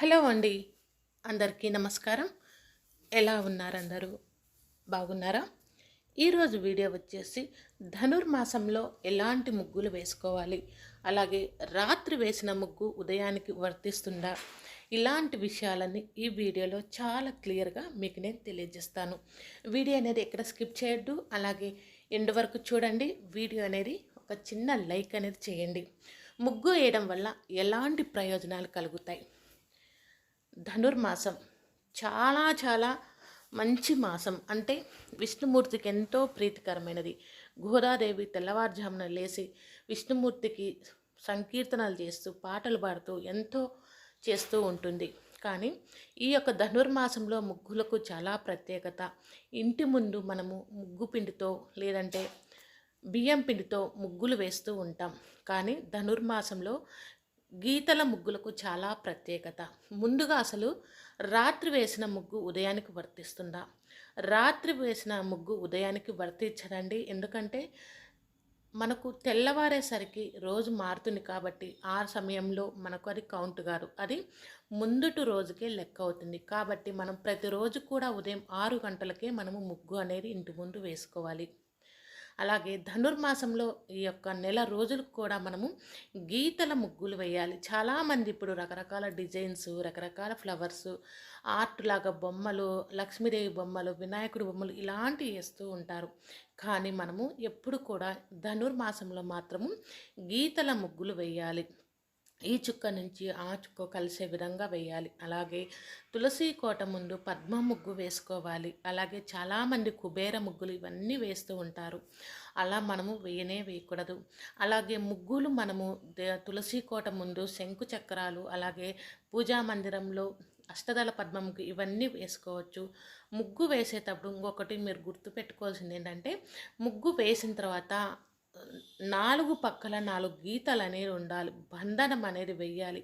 Hello అండి. అందరికీ నమస్కారం. ఎలా ఉన్నారు అందరూ బాగున్నారా? ఈరోజు వీడియో వచ్చేసి ధనుర్మాసంలో ఎలాంటి ముగ్గులు వేసుకోవాలి? అలాగే రాత్రి వేసిన ముగ్గు ఉదయానికి వర్తిస్తుందా? ఇలాంటి విషయాలన్నీ ఈ వీడియోలో చాలా క్లియర్గా మీకు నేను తెలియజేస్తాను. వీడియో అనేది ఎక్కడ స్కిప్ చేయొద్దు. అలాగే ఎండ్ వరకు చూడండి. వీడియో అనేది ఒక చిన్న లైక్ అనేది చేయండి. ముగ్గు వేయడం వల్ల ఎలాంటి ప్రయోజనాలు కలుగుతాయి? ధనుర్మాసం. చాలా చాలా మంచి మాసం. అంటే విష్ణుమూర్తికి ఎంతో ప్రీతికరమైనది. గోదాదేవి తెల్లవారుజామున లేచి విష్ణుమూర్తికి సంకీర్తనలు చేస్తూ పాటలు పాడుతూ ఎంతో చేస్తూ ఉంటుంది. కానీ ఈ యొక్క ధనుర్మాసంలో ముగ్గులకు చాలా ప్రత్యేకత. ఇంటి ముందు మనము ముగ్గు పిండితో లేదంటే బియ్యం పిండితో ముగ్గులు వేస్తూ ఉంటాం. కానీ ధనుర్మాసంలో గీతల ముగ్గులకు చాలా ప్రత్యేకత. ముందుగా అసలు రాత్రి వేసిన ముగ్గు ఉదయానికి వర్తిస్తుందా? రాత్రి వేసిన ముగ్గు ఉదయానికి వర్తించదండి. ఎందుకంటే మనకు తెల్లవారేసరికి రోజు మారుతుంది కాబట్టి ఆ సమయంలో మనకు అది కౌంట్ గారు. అది ముందుటి రోజుకే లెక్క అవుతుంది. కాబట్టి మనం ప్రతిరోజు కూడా ఉదయం ఆరు గంటలకే మనము ముగ్గు అనేది ఇంటి ముందు వేసుకోవాలి. అలాగే ధనుర్మాసంలో ఈ యొక్క నెల రోజులకు కూడా మనము గీతల ముగ్గులు వేయాలి. చాలామంది ఇప్పుడు రకరకాల డిజైన్స్ రకరకాల ఫ్లవర్స్ ఆర్ట్ లాగా బొమ్మలు లక్ష్మీదేవి బొమ్మలు వినాయకుడి బొమ్మలు ఇలాంటివి వేస్తూ ఉంటారు. కానీ మనము ఎప్పుడు కూడా ధనుర్మాసంలో మాత్రము గీతల ముగ్గులు వేయాలి. ఈ చుక్క నుంచి ఆ చుక్క కలిసే విధంగా వేయాలి. అలాగే తులసి కోట ముందు పద్మ ముగ్గు వేసుకోవాలి. అలాగే చాలామంది కుబేర ముగ్గులు ఇవన్నీ వేస్తూ ఉంటారు. అలా మనము వేయనే వేయకూడదు. అలాగే ముగ్గులు మనము తులసి కోట ముందు శంకు చక్రాలు అలాగే పూజా మందిరంలో అష్టదళ పద్మముగ్గు ఇవన్నీ వేసుకోవచ్చు. ముగ్గు వేసేటప్పుడు ఇంకొకటి మీరు గుర్తుపెట్టుకోవాల్సింది ఏంటంటే ముగ్గు వేసిన తర్వాత నాలుగు పక్కల నాలుగు గీతలు అనేది ఉండాలి. బంధనం అనేది వెయ్యాలి.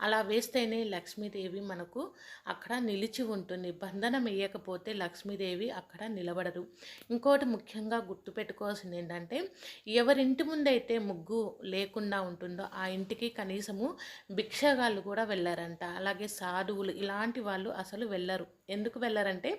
అలా వేస్తేనే లక్ష్మీదేవి మనకు అక్కడ నిలిచి ఉంటుంది. బంధనం వేయకపోతే లక్ష్మీదేవి అక్కడ నిలబడదు. ఇంకోటి ముఖ్యంగా గుర్తుపెట్టుకోవాల్సింది ఏంటంటే ఎవరింటి ముందైతే ముగ్గు లేకుండా ఉంటుందో ఆ ఇంటికి కనీసము భిక్షగాళ్ళు కూడా వెళ్ళారంట. అలాగే సాధువులు ఇలాంటి వాళ్ళు అసలు వెళ్ళరు. ఎందుకు వెళ్ళారంటే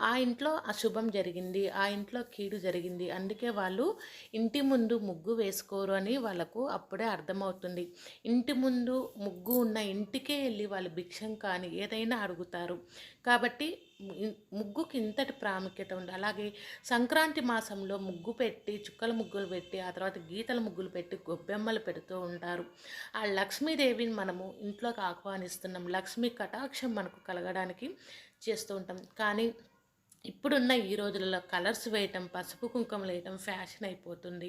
ఆ ఇంట్లో అశుభం జరిగింది ఆ ఇంట్లో కీడు జరిగింది. అందుకే వాళ్ళు ఇంటి ముందు ముగ్గు వేసుకోరు అని వాళ్ళకు అప్పుడే అర్థమవుతుంది. ఇంటి ముందు ముగ్గు ఉన్న ఇంటికే వెళ్ళి వాళ్ళు భిక్షం కానీ ఏదైనా అడుగుతారు. కాబట్టి ముగ్గుకి ఇంతటి ప్రాముఖ్యత ఉంది అలాగే సంక్రాంతి మాసంలో ముగ్గు పెట్టి చుక్కల ముగ్గులు పెట్టి ఆ తర్వాత గీతల ముగ్గులు పెట్టి గొబ్బెమ్మలు పెడుతూ ఉంటారు. ఆ లక్ష్మీదేవిని మనము ఇంట్లోకి ఆహ్వానిస్తున్నాం. లక్ష్మీ కటాక్షం మనకు కలగడానికి చేస్తూ ఉంటాం. కానీ ఇప్పుడున్న ఈ రోజులలో కలర్స్ వేయటం పసుపు కుంకుమలు వేయటం ఫ్యాషన్ అయిపోతుంది.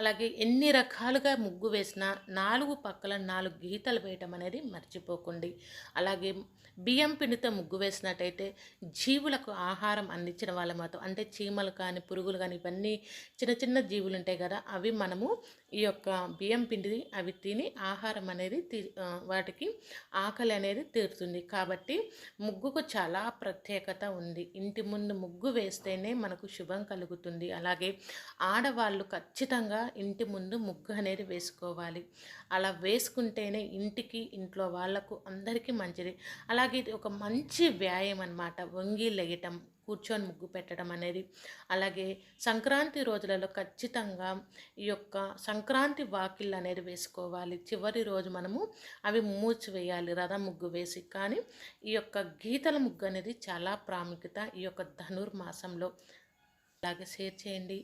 అలాగే ఎన్ని రకాలుగా ముగ్గు వేసినా నాలుగు పక్కల నాలుగు గీతలు వేయటం అనేది మర్చిపోకండి. అలాగే బియ్యం పిండితో ముగ్గు వేసినట్టయితే జీవులకు ఆహారం అందించిన వాళ్ళ మాత్రం అంటే చీమలు కానీ పురుగులు కానీ ఇవన్నీ చిన్న చిన్న జీవులు ఉంటాయి కదా అవి మనము ఈ యొక్క బియ్యం పిండిది అవి తిని ఆహారం అనేది వాటికి ఆకలి అనేది తీరుతుంది. కాబట్టి ముగ్గుకు చాలా ప్రత్యేకత ఉంది. ఇంటి ముందు ముగ్గు వేస్తేనే మనకు శుభం కలుగుతుంది. అలాగే ఆడవాళ్ళు ఖచ్చితంగా ఇంటి ముందు ముగ్గు అనేది వేసుకోవాలి. అలా వేసుకుంటేనే ఇంటికి ఇంట్లో వాళ్ళకు అందరికీ మంచిది. అలాగే ఇది ఒక మంచి వ్యాయామం అనమాట వంగి లెగటం కూర్చొని ముగ్గు పెట్టడం అనేది. అలాగే సంక్రాంతి రోజులలో ఖచ్చితంగా ఈ యొక్క సంక్రాంతి వాకిళ్ళు అనేది వేసుకోవాలి. చివరి రోజు మనము అవి మూచి వేయాలి రథం ముగ్గు వేసి. కానీ ఈ యొక్క గీతల ముగ్గు అనేది చాలా ప్రాముఖ్యత ఈ యొక్క ధనుర్మాసంలో. అలాగే షేర్ చేయండి.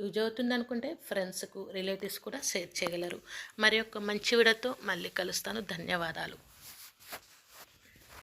యూజ్ అవుతుంది అనుకుంటే ఫ్రెండ్స్కు రిలేటివ్స్ కూడా షేర్ చేయగలరు. మరి యొక్క మంచి విడతో మళ్ళీ కలుస్తాను. ధన్యవాదాలు.